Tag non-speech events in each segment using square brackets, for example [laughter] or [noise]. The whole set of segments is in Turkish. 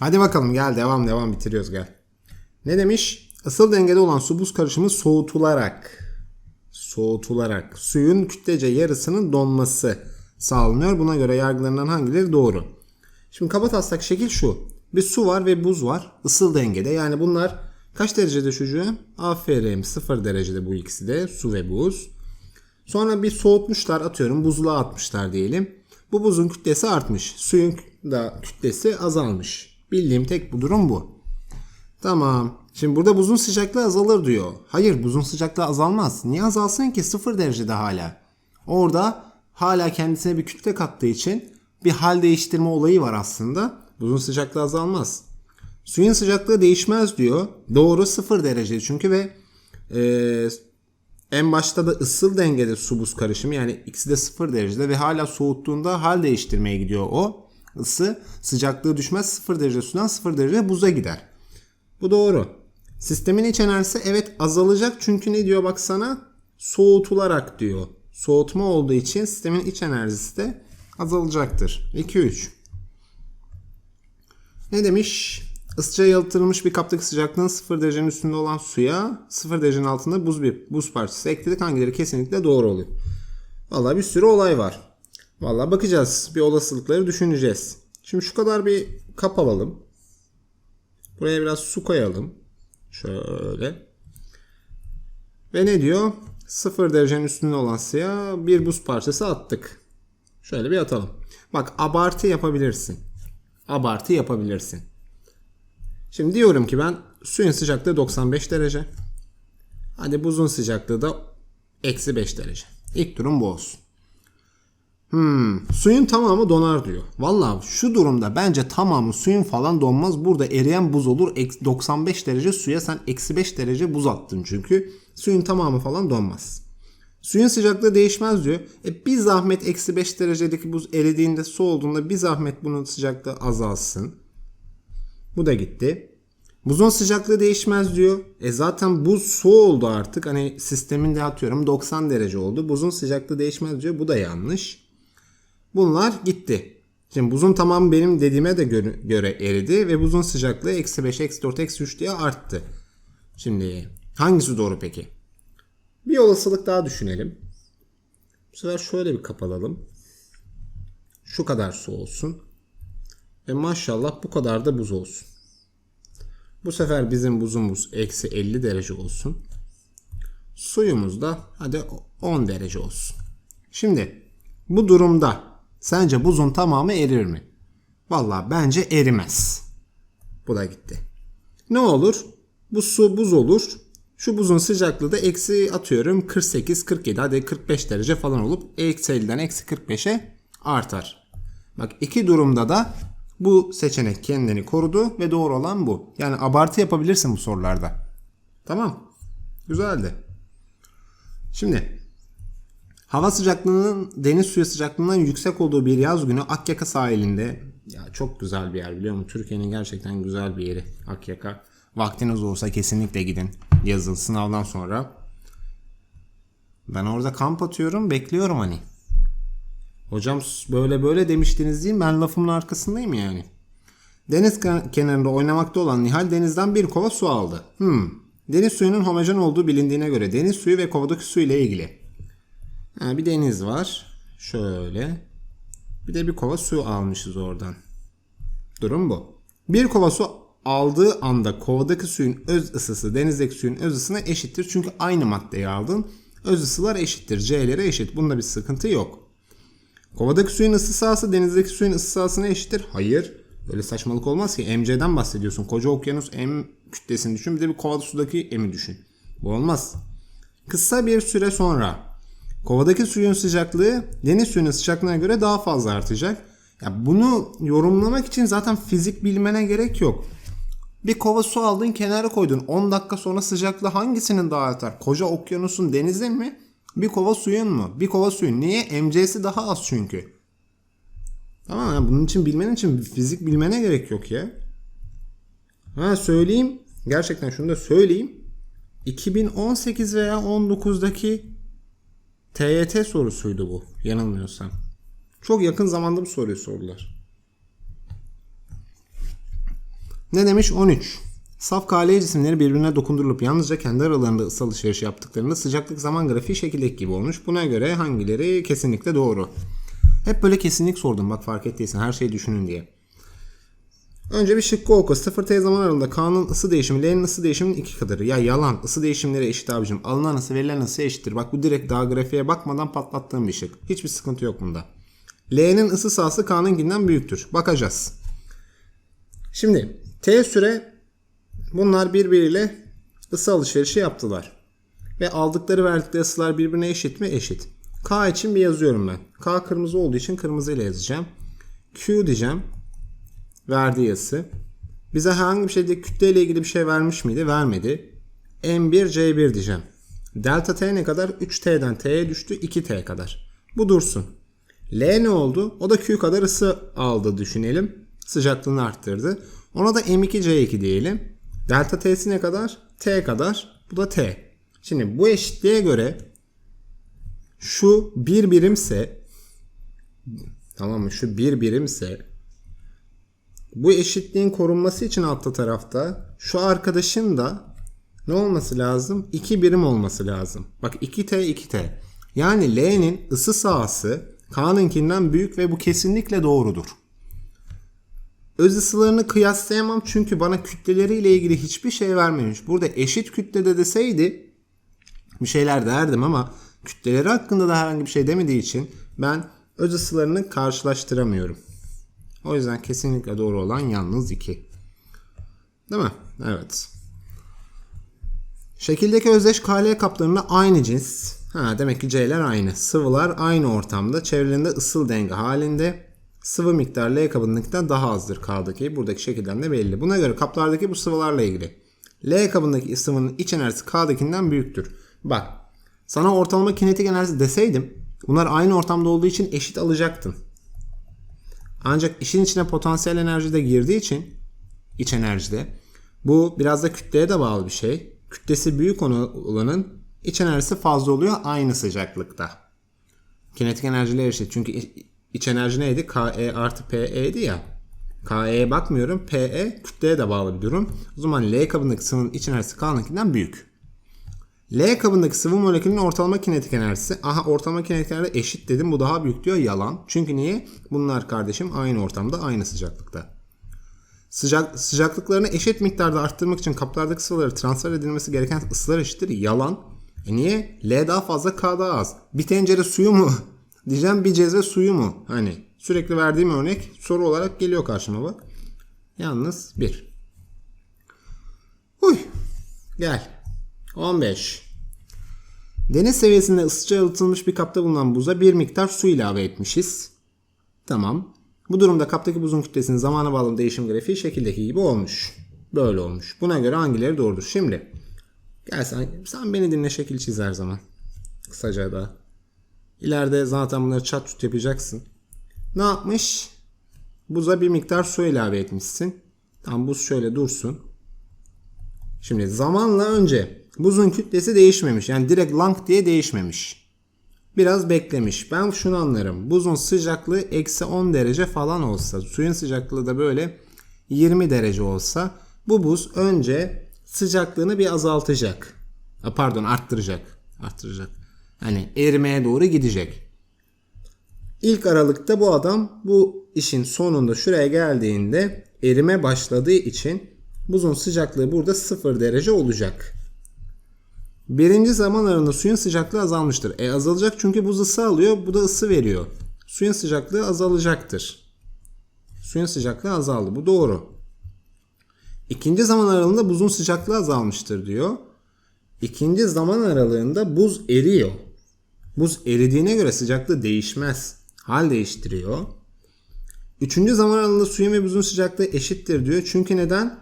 Hadi bakalım gel devam devam bitiriyoruz gel. Ne demiş? Isıl dengede olan su buz karışımı soğutularak soğutularak suyun kütlece yarısının donması sağlanıyor. Buna göre yargılarından hangileri doğru? Şimdi kaba taslak şekil şu. Bir su var ve buz var. Isıl dengede. Yani bunlar kaç derecede çocuğum? Aferin 0 derecede bu ikisi de su ve buz. Sonra bir soğutmuşlar atıyorum buzluğa atmışlar diyelim. Bu buzun kütlesi artmış. Suyun da kütlesi azalmış. Bildiğim tek bu durum bu. Tamam. Şimdi burada buzun sıcaklığı azalır diyor. Hayır buzun sıcaklığı azalmaz. Niye azalsın ki? Sıfır derecede hala. Orada hala kendisine bir kütle kattığı için bir hal değiştirme olayı var aslında. Buzun sıcaklığı azalmaz. Suyun sıcaklığı değişmez diyor. Doğru sıfır derece çünkü ve e, en başta da ısıl dengede su buz karışımı yani ikisi de sıfır derecede ve hala soğuttuğunda hal değiştirmeye gidiyor o. Isı sıcaklığı düşmez sıfır derece sudan sıfır derece buza gider. Bu doğru. Sistemin iç enerjisi evet azalacak çünkü ne diyor baksana soğutularak diyor. Soğutma olduğu için sistemin iç enerjisi de azalacaktır. 2-3. Ne demiş? Isıca yalıtılmış bir kaptaki sıcaklığın 0 derecenin üstünde olan suya 0 derecenin altında buz bir buz parçası ekledik. Hangileri kesinlikle doğru oluyor? Vallahi bir sürü olay var. Vallahi bakacağız. Bir olasılıkları düşüneceğiz. Şimdi şu kadar bir kap alalım. Buraya biraz su koyalım. Şöyle. Ve ne diyor? 0 derecenin üstünde olan suya bir buz parçası attık. Şöyle bir atalım. Bak abartı yapabilirsin. Abartı yapabilirsin. Şimdi diyorum ki ben suyun sıcaklığı 95 derece. Hadi buzun sıcaklığı da eksi 5 derece. İlk durum bu olsun. Hmm, suyun tamamı donar diyor. Vallahi şu durumda bence tamamı suyun falan donmaz. Burada eriyen buz olur. Eksi 95 derece suya sen eksi 5 derece buz attın çünkü. Suyun tamamı falan donmaz. Suyun sıcaklığı değişmez diyor. E bir zahmet eksi 5 derecedeki buz eridiğinde su olduğunda bir zahmet bunun sıcaklığı azalsın. Bu da gitti. Buzun sıcaklığı değişmez diyor. E zaten buz su oldu artık. Hani sisteminde atıyorum 90 derece oldu. Buzun sıcaklığı değişmez diyor. Bu da yanlış. Bunlar gitti. Şimdi buzun tamamı benim dediğime de göre, eridi ve buzun sıcaklığı eksi 5, eksi 4, eksi 3 diye arttı. Şimdi hangisi doğru peki? Bir olasılık daha düşünelim. Bu sefer şöyle bir kapalalım. Şu kadar su olsun. Ve maşallah bu kadar da buz olsun. Bu sefer bizim buzumuz eksi 50 derece olsun. Suyumuz da hadi 10 derece olsun. Şimdi bu durumda sence buzun tamamı erir mi? Vallahi bence erimez. Bu da gitti. Ne olur? Bu su buz olur. Şu buzun sıcaklığı da eksi atıyorum 48, 47 hadi 45 derece falan olup eksi 50'den eksi 45'e artar. Bak iki durumda da bu seçenek kendini korudu ve doğru olan bu. Yani abartı yapabilirsin bu sorularda. Tamam. Güzeldi. Şimdi hava sıcaklığının deniz suyu sıcaklığından yüksek olduğu bir yaz günü Akyaka sahilinde ya çok güzel bir yer biliyor musun? Türkiye'nin gerçekten güzel bir yeri Akyaka. Vaktiniz olsa kesinlikle gidin yazın sınavdan sonra. Ben orada kamp atıyorum bekliyorum hani. Hocam böyle böyle demiştiniz değil mi? Ben lafımın arkasındayım yani. Deniz kenarında oynamakta olan Nihal denizden bir kova su aldı. Hmm. Deniz suyunun homojen olduğu bilindiğine göre deniz suyu ve kovadaki su ile ilgili. Ha, bir deniz var. Şöyle. Bir de bir kova su almışız oradan. Durum bu. Bir kova su aldığı anda kovadaki suyun öz ısısı denizdeki suyun öz ısısına eşittir. Çünkü aynı maddeyi aldın. Öz ısılar eşittir. C'lere eşit. Bunda bir sıkıntı yok. Kovadaki suyun ısı sahası denizdeki suyun ısı sahasına eşittir. Hayır. Öyle saçmalık olmaz ki. MC'den bahsediyorsun. Koca okyanus M kütlesini düşün. Bir de bir kovada sudaki M'i düşün. Bu olmaz. Kısa bir süre sonra kovadaki suyun sıcaklığı deniz suyunun sıcaklığına göre daha fazla artacak. Ya bunu yorumlamak için zaten fizik bilmene gerek yok. Bir kova su aldın kenara koydun. 10 dakika sonra sıcaklığı hangisinin daha artar? Koca okyanusun denizin mi? Bir kova suyun mu? Bir kova suyun. Niye? MC'si daha az çünkü. Tamam yani bunun için bilmen için fizik bilmene gerek yok ya. Ha söyleyeyim. Gerçekten şunu da söyleyeyim. 2018 veya 19'daki TYT sorusuydu bu. Yanılmıyorsam. Çok yakın zamanda bu soruyu sordular. Ne demiş? 13. Saf KL cisimleri birbirine dokundurulup yalnızca kendi aralarında ısı alışverişi yaptıklarında sıcaklık zaman grafiği şekildeki gibi olmuş. Buna göre hangileri kesinlikle doğru? Hep böyle kesinlik sordum bak fark ettiysen her şeyi düşünün diye. Önce bir şıkkı oku. 0 T zaman aralığında K'nın ısı değişimi L'nin ısı değişiminin iki kadarı. Ya yalan. Isı değişimleri eşit abicim. Alınan ısı verilen ısı eşittir. Bak bu direkt daha grafiğe bakmadan patlattığım bir şık. Hiçbir sıkıntı yok bunda. L'nin ısı sahası K'nınkinden büyüktür. Bakacağız. Şimdi T süre bunlar birbiriyle ısı alışverişi yaptılar. Ve aldıkları verdikleri ısılar birbirine eşit mi? Eşit. K için bir yazıyorum ben. K kırmızı olduğu için kırmızı ile yazacağım. Q diyeceğim. Verdiği ısı. Bize herhangi bir şeyde kütle ile ilgili bir şey vermiş miydi? Vermedi. M1 C1 diyeceğim. Delta T ne kadar? 3T'den T'ye düştü 2T kadar. Bu dursun. L ne oldu? O da Q kadar ısı aldı düşünelim. Sıcaklığını arttırdı. Ona da M2 C2 diyelim. Delta T'si ne kadar? T kadar. Bu da T. Şimdi bu eşitliğe göre şu bir birimse tamam mı? Şu bir birimse bu eşitliğin korunması için altta tarafta şu arkadaşın da ne olması lazım? 2 birim olması lazım. Bak 2T 2T. Yani L'nin ısı sahası K'nınkinden büyük ve bu kesinlikle doğrudur. Öz ısılarını kıyaslayamam çünkü bana kütleleriyle ilgili hiçbir şey vermemiş. Burada eşit kütlede deseydi bir şeyler derdim ama kütleleri hakkında da herhangi bir şey demediği için ben öz ısılarını karşılaştıramıyorum. O yüzden kesinlikle doğru olan yalnız 2. Değil mi? Evet. Şekildeki özdeş KL kaplarında aynı cins. Ha, demek ki C'ler aynı. Sıvılar aynı ortamda. Çevrelerinde ısıl denge halinde. Sıvı miktar L kabındakinden daha azdır K'daki. Buradaki şekilden de belli. Buna göre kaplardaki bu sıvılarla ilgili. L kabındaki sıvının iç enerjisi K'dakinden büyüktür. Bak. Sana ortalama kinetik enerji deseydim bunlar aynı ortamda olduğu için eşit alacaktın. Ancak işin içine potansiyel enerji de girdiği için iç enerjide bu biraz da kütleye de bağlı bir şey. Kütlesi büyük olanın iç enerjisi fazla oluyor aynı sıcaklıkta. Kinetik enerjiyle eşit. Çünkü iç enerji neydi? KE artı PE'di ya. KE'ye bakmıyorum. PE kütleye de bağlı bir durum. O zaman L kabındaki sıvının iç enerjisi K'nınkinden büyük. L kabındaki sıvı molekülünün ortalama kinetik enerjisi. Aha ortalama kinetik enerji eşit dedim. Bu daha büyük diyor. Yalan. Çünkü niye? Bunlar kardeşim aynı ortamda aynı sıcaklıkta. Sıcak, sıcaklıklarını eşit miktarda arttırmak için kaplardaki sıvıları transfer edilmesi gereken ısılar eşittir. Yalan. E niye? L daha fazla K daha az. Bir tencere suyu mu? [laughs] Diyeceğim bir cezve suyu mu? Hani sürekli verdiğim örnek soru olarak geliyor karşıma bak. Yalnız bir. Huy. Gel. 15. Deniz seviyesinde ısıca yalıtılmış bir kapta bulunan buza bir miktar su ilave etmişiz. Tamam. Bu durumda kaptaki buzun kütlesinin zamana bağlı değişim grafiği şekildeki gibi olmuş. Böyle olmuş. Buna göre hangileri doğrudur? Şimdi gel sen, sen beni dinle şekil çiz her zaman. Kısaca da. İleride zaten bunları çat çut yapacaksın. Ne yapmış? Buza bir miktar su ilave etmişsin. Tam buz şöyle dursun. Şimdi zamanla önce buzun kütlesi değişmemiş. Yani direkt lang diye değişmemiş. Biraz beklemiş. Ben şunu anlarım. Buzun sıcaklığı eksi 10 derece falan olsa, suyun sıcaklığı da böyle 20 derece olsa bu buz önce sıcaklığını bir azaltacak. Pardon arttıracak. Arttıracak. Hani erimeye doğru gidecek. İlk aralıkta bu adam bu işin sonunda şuraya geldiğinde erime başladığı için buzun sıcaklığı burada 0 derece olacak. Birinci zaman aralığında suyun sıcaklığı azalmıştır. E azalacak çünkü buz ısı alıyor. Bu da ısı veriyor. Suyun sıcaklığı azalacaktır. Suyun sıcaklığı azaldı. Bu doğru. İkinci zaman aralığında buzun sıcaklığı azalmıştır diyor. İkinci zaman aralığında buz eriyor. Buz eridiğine göre sıcaklığı değişmez. Hal değiştiriyor. Üçüncü zaman aralığında suyun ve buzun sıcaklığı eşittir diyor. Çünkü neden?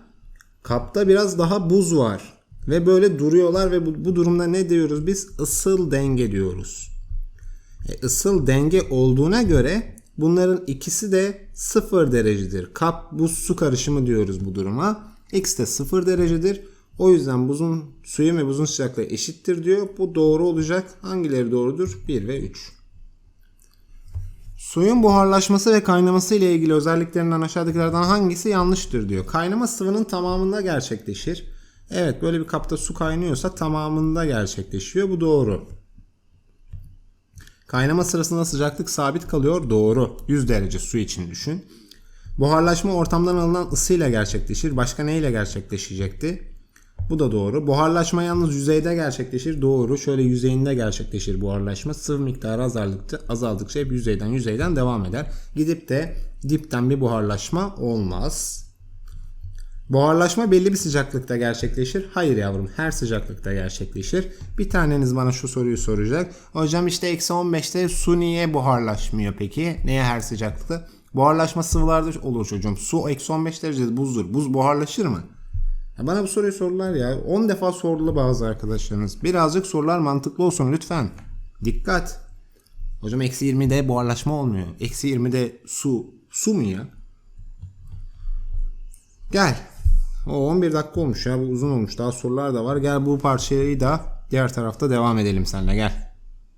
Kapta biraz daha buz var. Ve böyle duruyorlar ve bu, bu durumda ne diyoruz biz? Isıl denge diyoruz. E, ısıl denge olduğuna göre bunların ikisi de 0 derecedir. Kap buz su karışımı diyoruz bu duruma. X de 0 derecedir. O yüzden buzun suyun ve buzun sıcaklığı eşittir diyor. Bu doğru olacak. Hangileri doğrudur? 1 ve 3. Suyun buharlaşması ve kaynaması ile ilgili özelliklerinden aşağıdakilerden hangisi yanlıştır diyor. Kaynama sıvının tamamında gerçekleşir. Evet böyle bir kapta su kaynıyorsa tamamında gerçekleşiyor. Bu doğru. Kaynama sırasında sıcaklık sabit kalıyor. Doğru. 100 derece su için düşün. Buharlaşma ortamdan alınan ısıyla gerçekleşir. Başka neyle gerçekleşecekti? Bu da doğru. Buharlaşma yalnız yüzeyde gerçekleşir. Doğru. Şöyle yüzeyinde gerçekleşir buharlaşma. Sıvı miktarı azaldıkça, azaldıkça hep yüzeyden yüzeyden devam eder. Gidip de dipten bir buharlaşma olmaz. Buharlaşma belli bir sıcaklıkta gerçekleşir. Hayır yavrum her sıcaklıkta gerçekleşir. Bir taneniz bana şu soruyu soracak. Hocam işte eksi 15'te su niye buharlaşmıyor peki? Neye her sıcaklıkta? Buharlaşma sıvılarda olur çocuğum. Su eksi 15 derecede buzdur. Buz buharlaşır mı? Ya bana bu soruyu sordular ya. 10 defa sordu bazı arkadaşlarınız. Birazcık sorular mantıklı olsun lütfen. Dikkat. Hocam eksi 20'de buharlaşma olmuyor. Eksi 20'de su. Su mu ya? Gel. O 11 dakika olmuş ya. Bu uzun olmuş. Daha sorular da var. Gel bu parçayı da diğer tarafta devam edelim seninle. Gel.